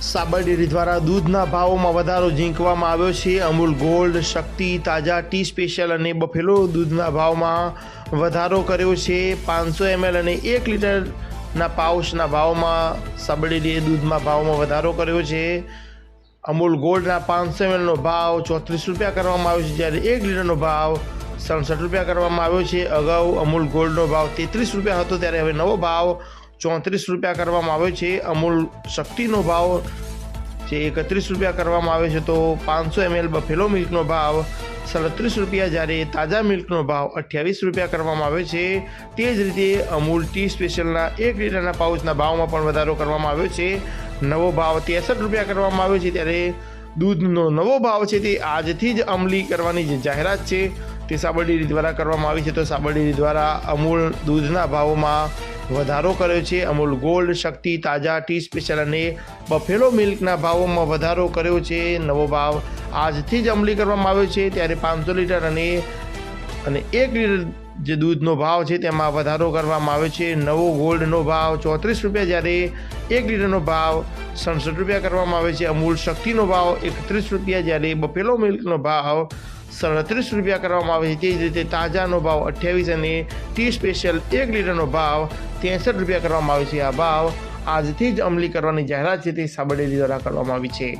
સાબર dairy દ્વારા દૂધના ભાવોમાં વધારો ઝીંકવામાં આવ્યો છે. Amul gold, Shakti, Taaza tea special અને બફેલો દૂધના ભાવમાં વધારો કર્યો છે. પાંચસો એમએલ અને એક લીટરના પાઉચના ભાવમાં સાબર ડેરીએ દૂધમાં ભાવમાં વધારો કર્યો છે. અમૂલ ગોલ્ડના પાંચસો એમએલનો ભાવ ચોત્રીસ રૂપિયા કરવામાં આવ્યો છે, જ્યારે એક લીટરનો ભાવ સડસઠ રૂપિયા કરવામાં આવ્યો છે. અગાઉ અમૂલ ગોલ્ડનો ભાવ તેત્રીસ રૂપિયા હતો, ત્યારે હવે નવો ભાવ ચોત્રીસ રૂપિયા કરવામાં આવ્યો છે. અમૂલ શક્તિનો ભાવ જે એકત્રીસ રૂપિયા કરવામાં આવે છે તો પાંચસો એમએલ બફેલો મિલ્કનો ભાવ સડત્રીસ રૂપિયા જ્યારે તાજા મિલ્કનો ભાવ અઠ્યાવીસ રૂપિયા કરવામાં આવે છે. તે જ રીતે અમૂલ ટી સ્પેશિયલના એક લીટરના પાઉચના ભાવમાં પણ વધારો કરવામાં આવ્યો છે. નવો ભાવ ત્રેસઠ રૂપિયા કરવામાં આવ્યો છે ત્યારે દૂધનો નવો ભાવ છે તે આજથી જ અમલી કરવાની જે જાહેરાત છે તે સાબરડેરી દ્વારા કરવામાં આવી છે. તો સાબરડેરી દ્વારા અમૂલ દૂધના ભાવોમાં વધારો કર્યો છે. Amul gold, Shakti, Taaza tea special અને બફેલો મિલ્કના ભાવોમાં વધારો કર્યો છે. નવો ભાવ આજથી જ અમલી કરવામાં આવ્યો છે. ત્યારે પાંચસો લીટર અને અને એક લીટર જે દૂધનો ભાવ છે તેમાં વધારો કરવામાં આવ્યો છે. નવો ગોલ્ડનો ભાવ ચોત્રીસ રૂપિયા જ્યારે એક લીટરનો ભાવ સડસઠ રૂપિયા કરવામાં આવે છે. અમૂલ શક્તિનો ભાવ એકત્રીસ રૂપિયા જ્યારે બફેલો મિલ્કનો ભાવ સડત્રીસ રૂપિયા કરવામાં આવે છે તે જ રીતે તાજાનો ભાવ અઠ્યાવીસ અને ટી સ્પેશિયલ એક લીટરનો ભાવ ત્રેસઠ રૂપિયા કરવામાં આવે છે. આ ભાવ આજથી જ અમલી કરવાની જાહેરાત છે તે સાબરડેરી દ્વારા કરવામાં આવી છે.